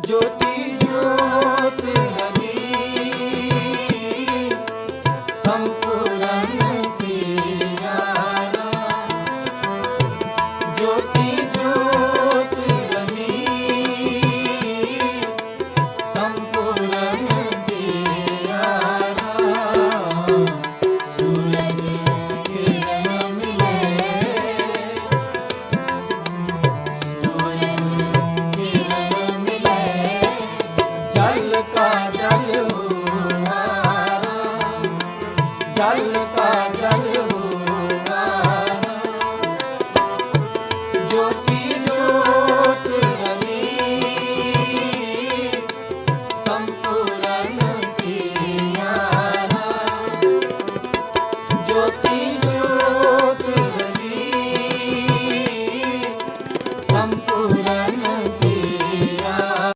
ਜੋਤੀ ਜੋਤ ਰਵੀ ਸੰਪੂਰਨ ਤੇਰਾ ਜੋਤੀ जल का जल हो